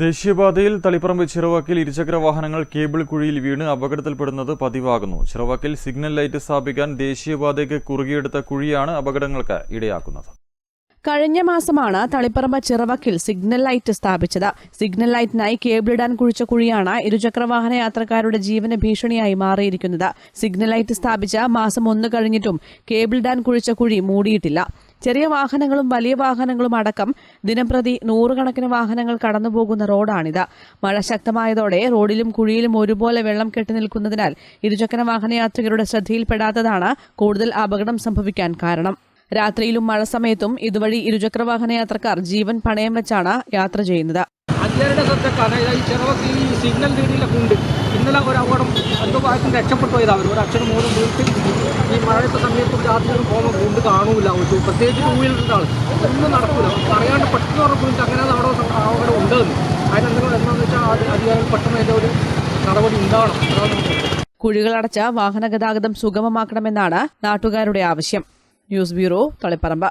ദേശീയപാതയിൽ തളിപ്പറമ്പ് ചിറവാക്കിൽ ഇരുചക്ര വാഹനങ്ങൾ കേബിൾ കുഴിയിൽ വീണ് അപകടത്തിൽപ്പെടുന്നത് പതിവാകുന്നു. ചിറവാക്കിൽ സിഗ്നൽ ലൈറ്റ് സ്ഥാപിക്കാൻ ദേശീയപാതയ്ക്ക് കുറുകിയെടുത്ത കുഴിയാണ് അപകടങ്ങൾക്ക് ഇടയാക്കുന്നത്. കഴിഞ്ഞ മാസമാണ് തളിപ്പറമ്പ് ചിറവക്കിൽ സിഗ്നൽ ലൈറ്റ് സ്ഥാപിച്ചത്. സിഗ്നൽ ലൈറ്റിനായി കേബിളിടാൻ കുഴിച്ച കുഴിയാണ് ഇരുചക്രവാഹന യാത്രക്കാരുടെ ജീവന ഭീഷണിയായി മാറിയിരിക്കുന്നത്. സിഗ്നൽ ലൈറ്റ് സ്ഥാപിച്ച മാസം ഒന്ന് കഴിഞ്ഞിട്ടും കേബിളിടാൻ കുഴിച്ച കുഴി മൂടിയിട്ടില്ല. ചെറിയ വാഹനങ്ങളും വലിയ വാഹനങ്ങളും അടക്കം ദിനംപ്രതി നൂറുകണക്കിന് വാഹനങ്ങൾ കടന്നുപോകുന്ന റോഡാണിത്. മഴ ശക്തമായതോടെ റോഡിലും കുഴിയിലും ഒരുപോലെ വെള്ളം കെട്ടിനിൽക്കുന്നതിനാൽ ഇരുചക്ര വാഹനയാത്രികരുടെ ശ്രദ്ധയിൽപ്പെടാത്തതാണ് കൂടുതൽ അപകടം സംഭവിക്കാൻ കാരണം. രാത്രിയിലും മഴ സമയത്തും ഇതുവഴി ഇരുചക്രവാഹന യാത്രക്കാർ ജീവൻ പണയം വെച്ചാണ് യാത്ര ചെയ്യുന്നത്. ഈ സിഗ്നൽ ഇന്നലെ ഒരു അപകടം എന്തോ ഭാഗത്തും രക്ഷപ്പെട്ടു പോയതാണ് ഒരു അച്ഛനും മൂന്നും വീട്ടിൽ ഈ രാത്രിയിലും പോകുമ്പോൾ കൊണ്ട് കാണൂല ഒരു പ്രത്യേകിച്ച് ടൂ വീലറിന്റെ ആൾ ഒന്നും നടക്കില്ല അറിയാണ്ട് പെട്ടെന്ന് ഉറപ്പിട്ട് അങ്ങനെ അവിടെ അവിടെ ഉണ്ടെന്ന്. അതിനെന്തെങ്കിലും എന്താണെന്ന് വെച്ചാൽ അധികാരികൾ പെട്ടെന്ന് അതിന്റെ ഒരു നടപടി ഉണ്ടാവണം. കുഴികളടച്ച വാഹന ഗതാഗതം സുഗമമാക്കണമെന്നാണ് നാട്ടുകാരുടെ ആവശ്യം. News bureau Taliparamba.